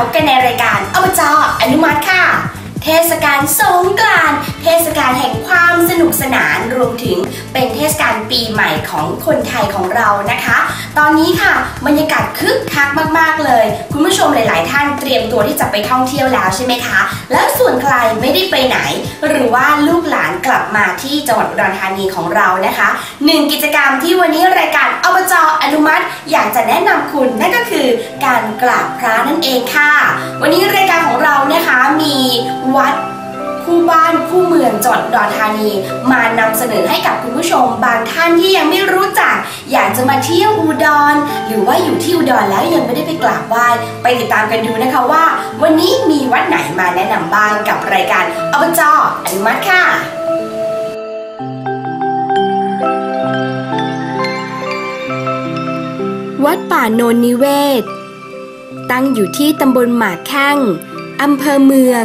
พบกันในรายการอบจอนุมัติค่ะ เทศกาลสงกรานต์เทศกาลแห่งความ กสนานรวมถึงเป็นเทศกาลปีใหม่ของคนไทยของเรานะคะ ตอนนี้ค่ะบรรยากาศคึกคักมากๆเลย คุณผู้ชมหลาย ๆ ท่านเตรียมตัวที่จะไปท่องเที่ยวแล้วใช่ไหมคะ แล้วส่วนใครไม่ได้ไปไหน หรือว่าลูกหลานกลับมาที่จังหวัดอุดรธานีของเรานะคะหนึ่งกิจกรรมที่วันนี้รายการอบจอนุมัติ อยากจะแนะนำคุณนั่นก็คือการกราบพระนั่นเองค่ะ วันนี้รายการของเรานะคะมีวัด คู่บ้านคู่เมืองจังหวัดอุดรธานี มานำเสนอให้กับคุณผู้ชม บางท่านที่ยังไม่รู้จัก อยากจะมาเที่ยวอุดร หรือว่าอยู่ที่อุดรแล้วยังไม่ได้ไปกราบไหว้ไปติดตามกันดูนะคะว่า วันนี้มีวัดไหนมาแนะนำบ้างกับรายการอบจอนุมัติค่ะวัดป่าโนนนิเวศ ตั้งอยู่ที่ตำบลหมากแข้ง อำเภอเมือง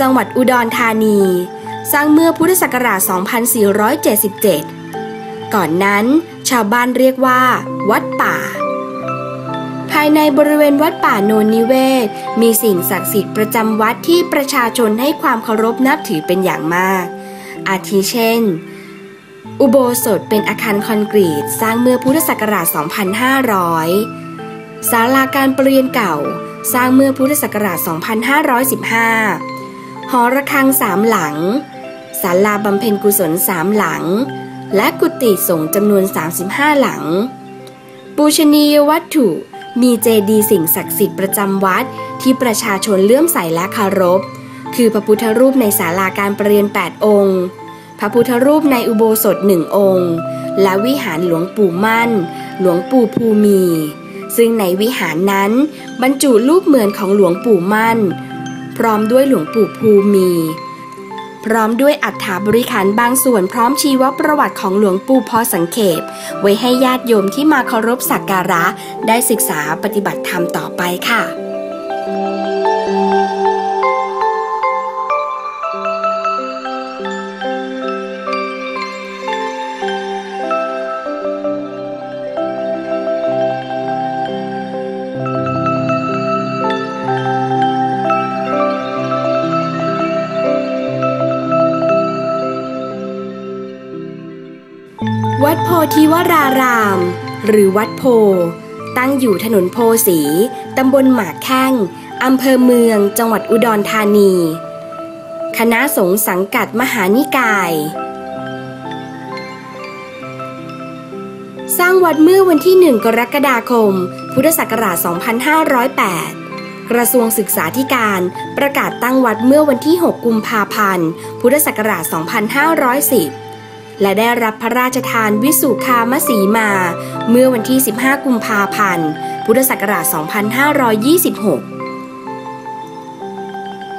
จังหวัดอุดรธานี สร้างเมื่อพุทธศักราช 2477 ก่อนนั้นชาวบ้านเรียกว่า วัดป่า ภายในบริเวณวัดป่าโนนนิเวศ มีสิ่งศักดิ์สิทธิ์ประจำวัดที่ประชาชนให้ความเคารพนับถือเป็นอย่างมาก อาทิเช่น อุโบสถเป็นอาคารคอนกรีตสร้างเมื่อพุทธศักราช 2500 ศาลาการประเรียนเก่าสร้างเมื่อพุทธศักราช 2515 หอระฆังสามหลัง ศาลาบำเพ็ญกุศลสามหลัง และกุฏิสงฆ์จำนวน 35 หลัง ปูชนียวัตถุมีเจดีย์สิ่งศักดิ์สิทธิ์ประจำวัดที่ประชาชนเลื่อมใสและคารพ คือพระพุทธรูปในศาลาการประเรียน 8 องค์ พระพุทธรูปในอุโบสถหนึ่งองค์ และวิหารหลวงปู่มั่น หลวงปู่ภูมี ซึ่งในวิหารนั้นบรรจุรูปเหมือนของหลวงปู่มั่น พร้อมด้วยหลวงปู่ภูมี พร้อมด้วยอัฐาบริขารบางส่วนพร้อมชีวประวัติของหลวงปู่พอสังเขปไว้ให้ญาติโยมที่มาเคารพสักการะ ได้ศึกษาปฏิบัติธรรมต่อไปค่ะ วัดโพธิวราราม หรือวัดโพ ตั้งอยู่ถนนโพสี ตำบลหมากแข้ง อำเภอเมือง จังหวัดอุดรธานี คณะสงฆ์สังกัดมหานิกาย สร้างวัดเมื่อวันที่ 1 กรกฎาคม พุทธศักราช 2508กระทรวงศึกษาธิการประกาศตั้งวัดเมื่อวันที่ 6 กุมภาพันธ์ พุทธศักราช 2510 และได้รับพระราชทานวิสุคามสีมา เมื่อวันที่ 15 กุมภาพันธ์ พุทธศักราช 2526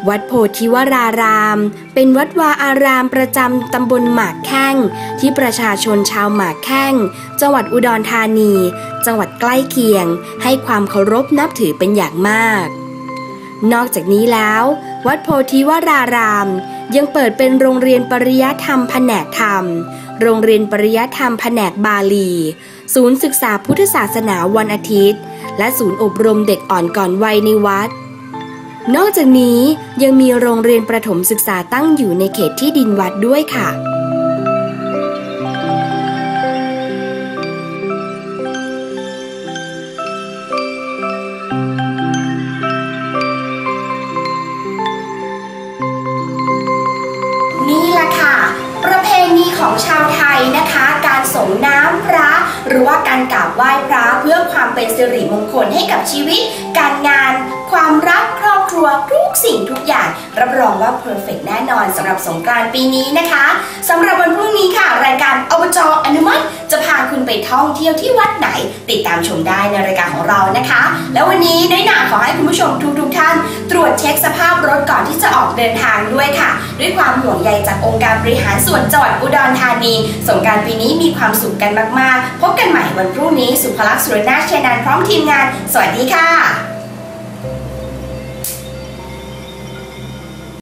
วัดโพธิวราราม เป็นวัดวาอารามประจำตำบลหมากแข้ง ที่ประชาชนชาวหมากแข้ง จังหวัดอุดรธานี จังหวัดใกล้เคียง ให้ความเคารพนับถือเป็นอย่างมากนอกจากนี้แล้ว วัดโพธิวราราม ยังเปิดเป็นโรงเรียนปริยธรรมแผนกธรรม โรงเรียนปริยธรรมแผนกบาลี ศูนย์ศึกษาพุทธศาสนาวันอาทิตย์ และศูนย์อบรมเด็กอ่อนก่อนวัยในวัด นอกจากนี้ยังมีโรงเรียนประถมศึกษาตั้งอยู่ในเขตที่ดินวัดด้วยค่ะ ชาวไทยนะคะ การส่งน้ำพระ หรือว่าการกราบไหว้พระเพื่อความเป็นสิริมงคลให้กับชีวิต การงาน ความรักครอบครัวทุกสิ่งทุกอย่าง รับรองว่าเพอร์เฟกแน่นอนสำหรับสงกรานต์ปีนี้นะคะสำหรับวันพรุ่งนี้ค่ะ รายการอบจอนุมัติ คุณไปท่องเที่ยวที่วัดไหน ติดตามชมได้ในรายการของเรานะคะ แล้ววันนี้น้อยหนาขอให้คุณผู้ชมทุกๆท่าน ตรวจเช็คสภาพรถก่อนที่จะออกเดินทางด้วยค่ะ ด้วยความห่วงใยจากองค์การบริหารส่วนจังหวัดอุดรธานีสงการปีนี้มีความสุขกันมากๆ พบกันใหม่วันพรุ่งนี้สุภลักษณ์สุรนาชเชยนันพร้อมทีมงาน สวัสดีค่ะ